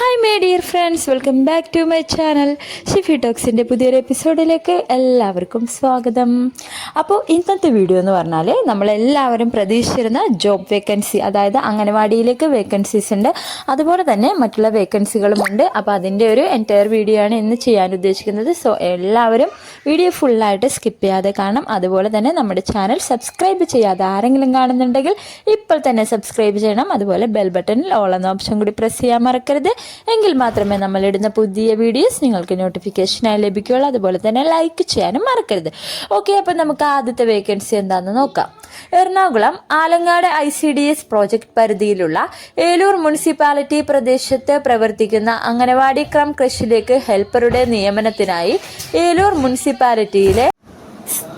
Hi my dear friends welcome back to my channel Shifi ടോക്സിന്റെ പുതിയൊരു എപ്പിസോഡിലേക്ക് എല്ലാവർക്കും സ്വാഗതം. അപ്പോൾ ഇന്നത്തെ വീഡിയോ എന്ന് പറഞ്ഞാൽ നമ്മളെല്ലാവരും പ്രതീക്ഷിച്ചിരുന്ന ജോബ് വേക്കൻസി അതായത് അംഗനവാടിയിലേക്ക് വേക്കൻസീസ് ഉണ്ട്. അതുപോലെ തന്നെ മറ്റുള്ള വേക്കൻസികളുമുണ്ട് അപ്പോൾ അതിന്റെ ഒരു എന്റയർ വീഡിയോ ആണ് ഇന്ന് ചെയ്യാൻ ഉദ്ദേശിക്കുന്നത്. സോ എല്ലാവരും വീഡിയോ ഫുള്ളായിട്ട് സ്കിപ്പ് ചെയ്യാതെ കാണണം. അതുപോലെ തന്നെ നമ്മുടെ ചാനൽ സബ്സ്ക്രൈബ് ചെയ്യാതെ ആരെങ്കിലും കാണുന്നുണ്ടെങ്കിൽ ഇപ്പോൾ തന്നെ സബ്സ്ക്രൈബ് ചെയ്യണം. അതുപോലെ ബെൽ ബട്ടണിൽ ഓൾ എന്ന ഓപ്ഷൻ കൂടി പ്രസ് ചെയ്യാൻ മറക്കരുത്. എങ്കിൽ മാത്രമേ നമ്മൾ ഇടുന്ന പുതിയ വീഡിയോസ് നിങ്ങൾക്ക് നോട്ടിഫിക്കേഷനായി ലഭിക്കുകയുള്ളൂ. അതുപോലെ തന്നെ ലൈക്ക് ചെയ്യാനും മറക്കരുത്. ഓക്കെ അപ്പം നമുക്ക് ആദ്യത്തെ വേക്കൻസി എന്താണെന്ന് നോക്കാം. Ernakulam Alangad I C D S project പരിധിയിലുള്ള ഏലൂർ മുനിസിപ്പാലിറ്റി പ്രദേശത്ത് പ്രവർത്തിക്കുന്ന അംഗനവാടി ക്രം കൃഷിയിലേക്ക് ഹെൽപ്പറുടെ നിയമനത്തിനായി ഏലൂർ മുനിസിപ്പാലിറ്റിയിലെ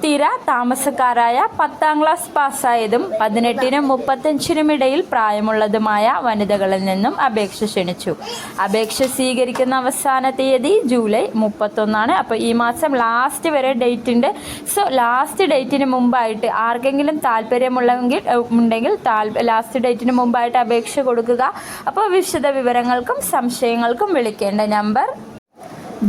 സ്ഥിര താമസക്കാരായ പത്താം ക്ലാസ് പാസ്സായതും പതിനെട്ടിനും മുപ്പത്തഞ്ചിനും ഇടയിൽ പ്രായമുള്ളതുമായ വനിതകളിൽ നിന്നും അപേക്ഷ ക്ഷണിച്ചു. അപേക്ഷ സ്വീകരിക്കുന്ന അവസാന തീയതി ജൂലൈ മുപ്പത്തൊന്നാണ്. അപ്പോൾ ഈ മാസം ലാസ്റ്റ് വരെ ഡേറ്റ് ഉണ്ട്. സോ ലാസ്റ്റ് ഡേറ്റിന് മുമ്പായിട്ട് ആർക്കെങ്കിലും താല്പര്യമുള്ളെങ്കിൽ ഉണ്ടെങ്കിൽ ലാസ്റ്റ് ഡേറ്റിന് മുമ്പായിട്ട് അപേക്ഷ കൊടുക്കുക. അപ്പോൾ വിശദ വിവരങ്ങൾക്കും സംശയങ്ങൾക്കും വിളിക്കേണ്ട number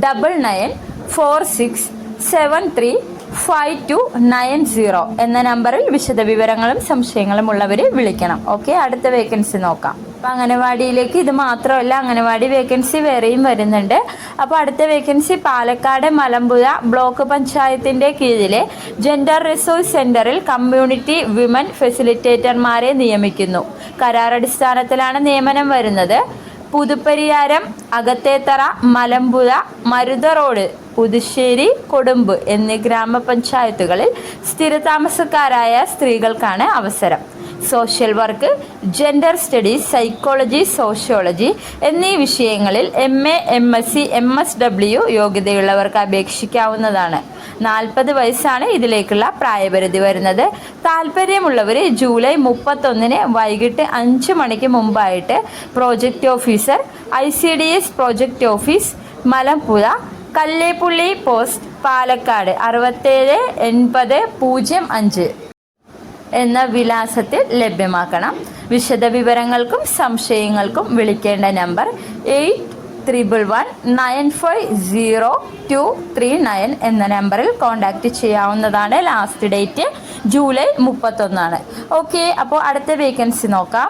double nine four six seven three five two nine zero എന്ന നമ്പറിൽ വിശദവിവരങ്ങളും സംശയങ്ങളും ഉള്ളവർ വിളിക്കണം. ഓക്കെ അടുത്ത വേക്കൻസി നോക്കാം. അപ്പം അംഗനവാടിയിലേക്ക് ഇത് മാത്രമല്ല അംഗനവാടി വേക്കൻസി വേറെയും വരുന്നുണ്ട്. അപ്പോൾ അടുത്ത വേക്കൻസി പാലക്കാട് മലമ്പുഴ ബ്ലോക്ക് പഞ്ചായത്തിന്റെ കീഴിലെ ജെൻഡർ റിസോഴ്സ് സെന്ററിൽ കമ്മ്യൂണിറ്റി വിമൻ ഫെസിലിറ്റേറ്റർമാരെ നിയമിക്കുന്നു. കരാറടിസ്ഥാനത്തിലാണ് നിയമനം വരുന്നത്. പുതുപ്പരിയാരം അകത്തേത്തറ മലമ്പുഴ മരുത റോഡ് പുതുശ്ശേരി കൊടുമ്പ് എന്നീ ഗ്രാമപഞ്ചായത്തുകളിൽ സ്ഥിരതാമസക്കാരായ സ്ത്രീകൾക്കാണ് അവസരം. Social work gender studies psychology sociology എന്നീ വിഷയങ്ങളിൽ M A M S C M S W യോഗ്യതയുള്ളവർക്ക് അപേക്ഷിക്കാവുന്നതാണ്. നാൽപ്പത് വയസ്സാണ് ഇതിലേക്കുള്ള പ്രായപരിധി വരുന്നത്. താല്പര്യമുള്ളവർ ജൂലൈ മുപ്പത്തൊന്നിന് വൈകിട്ട് അഞ്ച് മണിക്ക് മുമ്പായിട്ട് project officer I C D S project office Malampuzha Kalleppully post Palakkad അറുപത്തേഴ് എൺപത് പൂജ്യം അഞ്ച്. എന്ന വിലാസത്തിൽ ലഭ്യമാക്കണം. വിശദവിവരങ്ങൾക്കും സംശയങ്ങൾക്കും വിളിക്കേണ്ട number eight triple one nine five zero two three nine എന്ന നമ്പറിൽ കോൺടാക്റ്റ് ചെയ്യാവുന്നതാണ് ലാസ്റ്റ് ഡേറ്റ് ജൂലൈ മുപ്പത്തൊന്നാണ്. ഓക്കെ അപ്പോൾ അടുത്ത വേക്കൻസി നോക്കാം.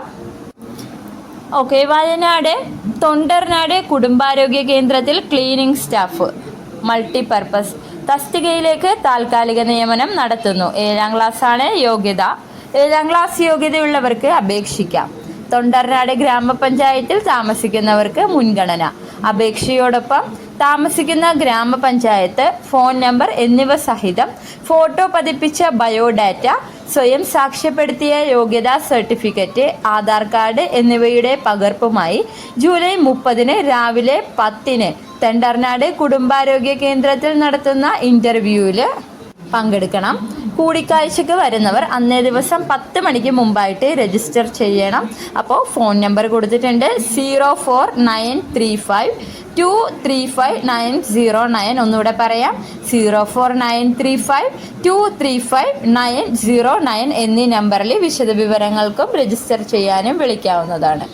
ഓക്കെ വയനാട് തൊണ്ടർനാട് കുടുംബാരോഗ്യ കേന്ദ്രത്തിൽ ക്ലീനിങ് സ്റ്റാഫ് മൾട്ടിപർപ്പസ്. തസ്തികയിലേക്ക് താൽക്കാലിക നിയമനം നടത്തുന്നു. ഏഴാം ക്ലാസ്സാണ് യോഗ്യത. ഏഴാം ക്ലാസ് യോഗ്യതയുള്ളവർക്ക് അപേക്ഷിക്കാം. തൊണ്ടർനാട് ഗ്രാമപഞ്ചായത്തിൽ താമസിക്കുന്നവർക്ക് മുൻഗണന. അപേക്ഷയോടൊപ്പം താമസിക്കുന്ന ഗ്രാമപഞ്ചായത്ത് ഫോൺ നമ്പർ എന്നിവ സഹിതം ഫോട്ടോ പതിപ്പിച്ച ബയോഡാറ്റ സ്വയം സാക്ഷ്യപ്പെടുത്തിയ യോഗ്യതാ സർട്ടിഫിക്കറ്റ് ആധാർ കാർഡ് എന്നിവയുടെ പകർപ്പുമായി ജൂലൈ മുപ്പതിന് രാവിലെ പത്തിന് തെണ്ടർനാട് കുടുംബാരോഗ്യ കേന്ദ്രത്തിൽ നടത്തുന്ന ഇന്റർവ്യൂവിൽ പങ്കെടുക്കണം. കൂടിക്കാഴ്ചക്ക് വരുന്നവർ അന്നേ ദിവസം പത്ത് മണിക്ക് മുമ്പായിട്ട് രജിസ്റ്റർ ചെയ്യണം. അപ്പോൾ ഫോൺ നമ്പർ കൊടുത്തിട്ടുണ്ട് zero four nine three five two three five nine zero nine ഒന്നുകൂടെ പറയാം. Zero four nine three five two three five nine zero nine എന്നീ നമ്പറിൽ വിശദവിവരങ്ങൾക്കും രജിസ്റ്റർ ചെയ്യാനും വിളിക്കാവുന്നതാണ്.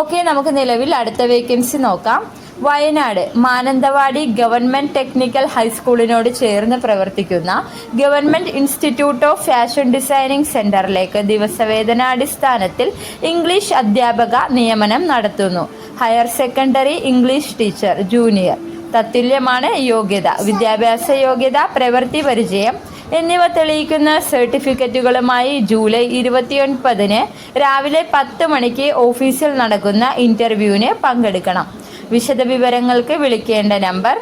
ഓക്കെ നമുക്ക് നിലവിൽ അടുത്ത വേക്കൻസി നോക്കാം. വയനാട് മാനന്തവാടി ഗവൺമെന്റ് ടെക്നിക്കൽ ഹൈസ്കൂളിനോട് ചേർന്ന് പ്രവർത്തിക്കുന്ന government institute of fashion designing സെന്ററിലേക്ക് ദിവസവേതനാടിസ്ഥാനത്തിൽ ഇംഗ്ലീഷ് അധ്യാപക നിയമനം നടത്തുന്നു. Higher secondary English teacher junior. തത്തുല്യമാണ് യോഗ്യത വിദ്യാഭ്യാസ യോഗ്യത പ്രവൃത്തി പരിചയം എന്നിവ തെളിയിക്കുന്ന സർട്ടിഫിക്കറ്റുകളുമായി ജൂലൈ ഇരുപത്തിയൊൻപതിന് രാവിലെ പത്ത് മണിക്ക് ഓഫീസിൽ നടക്കുന്ന ഇന്റർവ്യൂവിന് പങ്കെടുക്കണം. വിശദ വിവരങ്ങൾക്ക് വിളിക്കേണ്ട number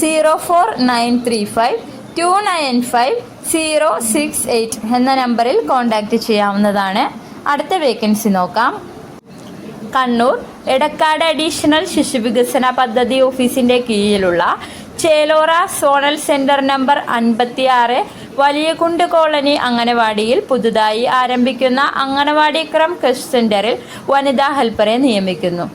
zero four nine three five two nine five zero six eight എന്ന നമ്പറിൽ കോൺടാക്റ്റ് ചെയ്യാവുന്നതാണ്. അടുത്ത വേക്കൻസി നോക്കാം. കണ്ണൂർ എടക്കാട് അഡീഷണൽ ശിശുവികസന പദ്ധതി ഓഫീസിന്റെ കീഴിലുള്ള ചേലോറ സോണൽ സെന്റർ നമ്പർ അൻപത്തിയാറ് വലിയകുണ്ട് കോളനി അംഗനവാടിയിൽ പുതുതായി ആരംഭിക്കുന്ന അംഗനവാടി ക്രം കെസ്റ്റ് സെന്ററിൽ വനിതാ ഹെൽപ്പറെ നിയമിക്കുന്നു.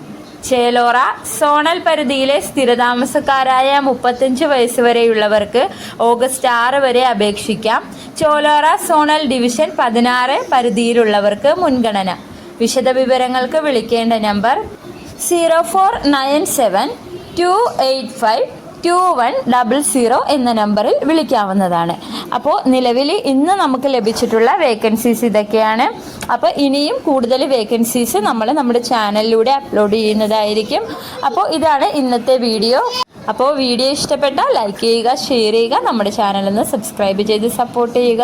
ചേലോറ സോണൽ പരിധിയിലെ സ്ഥിരതാമസക്കാരായ മുപ്പത്തഞ്ച് വയസ്സ് വരെയുള്ളവർക്ക് ഓഗസ്റ്റ് ആറ് വരെ അപേക്ഷിക്കാം. ചോലോറ സോണൽ ഡിവിഷൻ പതിനാറ് പരിധിയിലുള്ളവർക്ക് മുൻഗണന. വിശദവിവരങ്ങൾക്ക് വിളിക്കേണ്ട number zero four nine seven two eight five two one double zero എന്ന നമ്പറിൽ വിളിക്കാവുന്നതാണ്. അപ്പോൾ നിലവിൽ ഇന്ന് നമുക്ക് ലഭിച്ചിട്ടുള്ള വേക്കൻസീസ് ഇതൊക്കെയാണ്. അപ്പോൾ ഇനിയും കൂടുതൽ വേക്കൻസീസ് നമ്മൾ നമ്മുടെ ചാനലിലൂടെ അപ്ലോഡ് ചെയ്യുന്നതായിരിക്കും. അപ്പോൾ ഇതാണ് ഇന്നത്തെ വീഡിയോ അപ്പോൾ വീഡിയോ ഇഷ്ടപ്പെട്ടാൽ ലൈക്ക് ചെയ്യുക ഷെയർ ചെയ്യുക നമ്മുടെ ചാനലൊന്ന് സബ്സ്ക്രൈബ് ചെയ്ത് സപ്പോർട്ട് ചെയ്യുക.